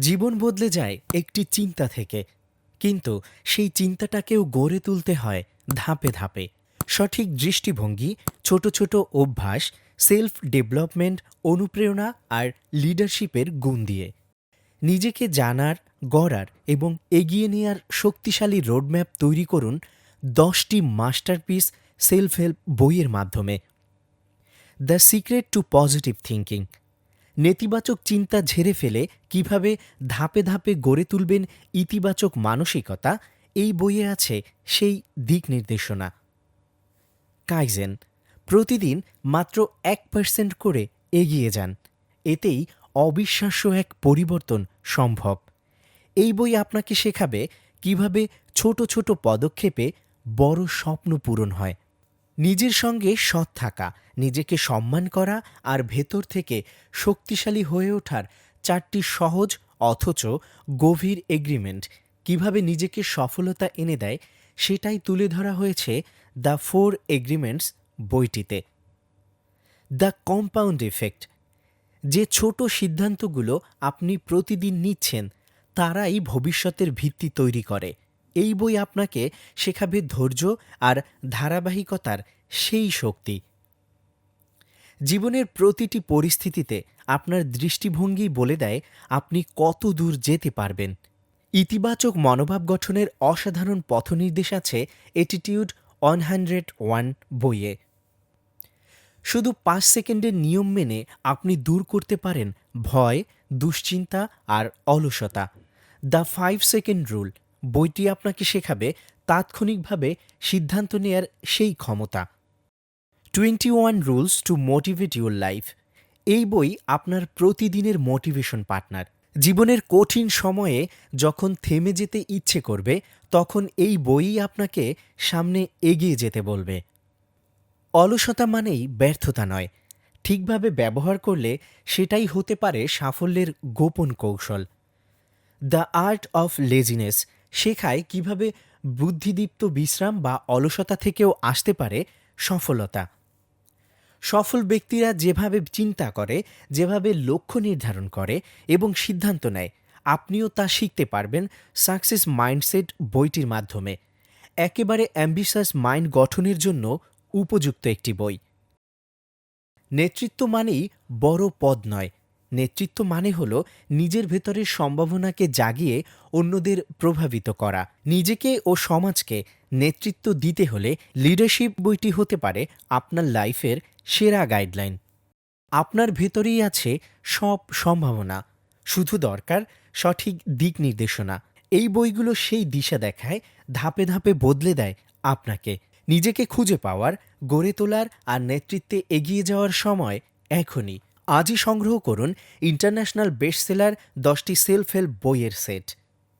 জীবন বদলে যায় একটি চিন্তা থেকে। কিন্তু সেই চিন্তাটাকেও গড়ে তুলতে হয় ধাপে ধাপে। সঠিক দৃষ্টিভঙ্গি, ছোট ছোট অভ্যাস সেলফ ডেভেলপমেন্ট অনুপ্রেরণা আর লিডারশিপের গুণ দিয়ে। নিজেকে জানার, গড়ার এবং এগিয়ে নেয়ার শক্তিশালী রোডম্যাপ তৈরি করুন দশটি মাস্টারপিস সেলফ হেল্প বইয়ের মাধ্যমে। The secret to positive thinking নেতিবাচক চিন্তা ঝেড়ে ফেলে কীভাবে ধাপে ধাপে গড়ে তুলবেন ইতিবাচক মানসিকতা, এই বইয়ে আছে সেই দিক নির্দেশনা। কাইজেন, প্রতিদিন মাত্র এক পার্সেন্ট করে এগিয়ে যান। এতেই অবিশ্বাস্য এক পরিবর্তন সম্ভব। এই বই আপনাকে শেখাবে কীভাবে ছোট ছোট পদক্ষেপে বড় স্বপ্ন পূরণ হয়। নিজের সঙ্গে সৎ থাকা নিজেকে সম্মান করা আর ভেতর থেকে শক্তিশালী হয়ে ওঠার চারটি সহজ অথচ গভীর এগ্রিমেন্ট কীভাবে নিজেকে সফলতা এনে দেয় সেটাই তুলে ধরা হয়েছে দ্য ফোর এগ্রিমেন্টস বইটিতে। দ্য কম্পাউন্ড এফেক্ট যে ছোট সিদ্ধান্তগুলো আপনি প্রতিদিন নিচ্ছেন, তারাই ভবিষ্যতের ভিত্তি তৈরি করে। এই বই আপনাকে শেখাবে ধৈর্য আর ধারাবাহিকতার সেই শক্তি। জীবনের প্রতিটি পরিস্থিতিতে আপনার দৃষ্টিভঙ্গি বলে দেয় আপনি কত দূর যেতে পারবেন। ইতিবাচক মনোভাব গঠনের অসাধারণ পথনির্দেশ আছে এটিটিউড ওয়ান হান্ড্রেড ওয়ান বইয়ে। শুধু পাঁচ সেকেন্ডের নিয়ম মেনে আপনি দূর করতে পারেন ভয়, দুশ্চিন্তা আর অলসতা। দ্য ফাইভ সেকেন্ড রুল, বইটি আপনাকে শেখাবে তাৎক্ষণিকভাবে সিদ্ধান্ত নেয়ার সেই ক্ষমতা। Twenty one rules to motivate your life এই বই আপনার প্রতিদিনের মোটিভেশন পার্টনার জীবনের কঠিন সময়ে যখন থেমে যেতে ইচ্ছে করবে, তখন এই বইই আপনাকে সামনে এগিয়ে যেতে বলবে। অলসতা মানেই ব্যর্থতা নয়। ঠিকভাবে ব্যবহার করলে সেটাই হতে পারে সাফল্যের গোপন কৌশল। দ্য আর্ট অফ লেজিনেস শেখায় কীভাবে বুদ্ধিদীপ্ত বিশ্রাম বা অলসতা থেকেও আসতে পারে সফলতা। সফল ব্যক্তিরা যেভাবে চিন্তা করে, যেভাবে লক্ষ্য নির্ধারণ করে এবং সিদ্ধান্ত নেয়, আপনিও তা শিখতে পারবেন সাকসেস মাইন্ডসেট বইটির মাধ্যমে। একেবারে অ্যাম্বিশাস মাইন্ড গঠনের জন্য উপযুক্ত একটি বই। নেতৃত্ব মানেই বড় পদ নয় নেতৃত্ব মানে হল নিজের ভেতরের সম্ভাবনাকে জাগিয়ে অন্যদের প্রভাবিত করা। নিজেকে ও সমাজকে নেতৃত্ব দিতে হলে লিডারশিপ বইটি হতে পারে আপনার লাইফের সেরা গাইডলাইন। আপনার ভেতরেই আছে সব সম্ভাবনা, শুধু দরকার সঠিক দিক নির্দেশনা। এই বইগুলো সেই দিশা দেখায়, ধাপে ধাপে বদলে দেয় আপনাকে। নিজেকে খুঁজে পাওয়ার, গড়ে তোলার আর নেতৃত্বে এগিয়ে যাওয়ার সময় এখনই। আজই সংগ্রহ করুন ইন্টারন্যাশনাল বেস্টসেলার দশটি সেলফ হেল্প বইয়ের সেট।